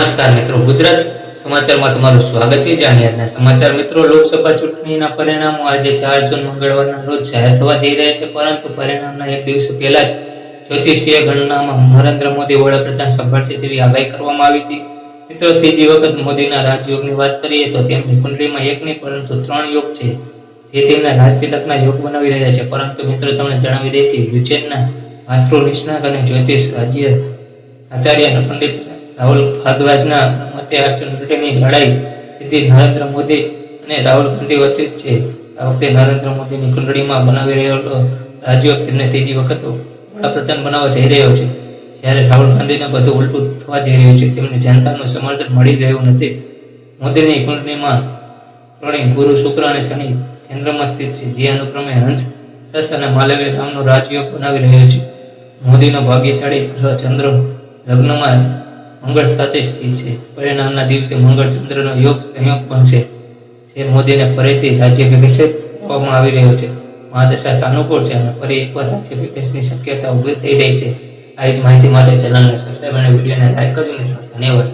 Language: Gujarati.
નમસ્કાર મિત્રો. ગુજરાત સમાચારમાં તમારું સ્વાગત છે. જાણીએ સમાચાર મિત્રો. લોકસભા ચૂંટણીના પરિણામો આજે ચાર જૂન મંગળવારના રોજ જાહેર થવા જઈ રહ્યા છે. પરંતુ પરિણામના એક દિવસ પહેલા જ જ્યોતિષીય ગણનામાં નરેન્દ્ર મોદી વડાપ્રધાન સંભાળશે તેવી આગાહી કરવામાં આવી હતી. મિત્રો, ત્રીજી વખત મોદીના રાજયોગની વાત કરીએ તો તેમની કુંડલીમાં એક નહીં, પરંતુ ત્રણ યોગ છે જે તેમના રાજતિલકના યોગ બનાવી રહ્યા છે. પરંતુ મિત્રો, તમને જણાવી દઈએ કે યુચેનના વાસ્તુ નિષ્ણાત અને જ્યોતિષ રાજ્ય આચાર્ય અને પંડિત રાહુલ ભારદ્વાજના મતે આ ચૂંટણીની લડાઈ સીધી નરેન્દ્ર મોદી અને રાહુલ ગાંધી વચ્ચે જ છે. આ વખતે નરેન્દ્ર મોદીની કુંડળીમાં બનાવી રહેલો રાજ્યો તેમને ત્રીજી વખત વડાપ્રધાન બનાવવા જઈ રહ્યો છે. જ્યારે રાહુલ ગાંધીને બધું ઉલટું થવા જઈ રહ્યું છે, તેમને જનતાનું સમર્થન મળી રહ્યું નથી. મોદીની કુંડળીમાં ત્રણેય ગુરુ, શુક્ર અને શનિ કેન્દ્રમાં સ્થિત છે. જે અનુક્રમે હંસ, સસ અને માલવ્ય નામનો રાજયોગ બનાવી રહ્યો છે. મોદીનો ભાગ્યશાળી ગ્રહ ચંદ્ર લગ્નમાં મંગળ સાથે સ્થિર છે. પરિણામના દિવસે મંગળ ચંદ્રનો યોગ સંયોગ પણ છે. જે મોદીને ફરીથી રાજ્ય વિકસિત કરવામાં આવી રહ્યો છે. મહાદશા સાનુકૂળ છે અને ફરી એકવાર રાજ્ય વિકાસની શક્યતા ઊભી થઈ રહી છે. આવી જ માહિતી માટે ચેનલને સબસ્ક્રાઈબ અને વિડીયોને લાઈક કરજો. મિત્રો ધન્યવાદ.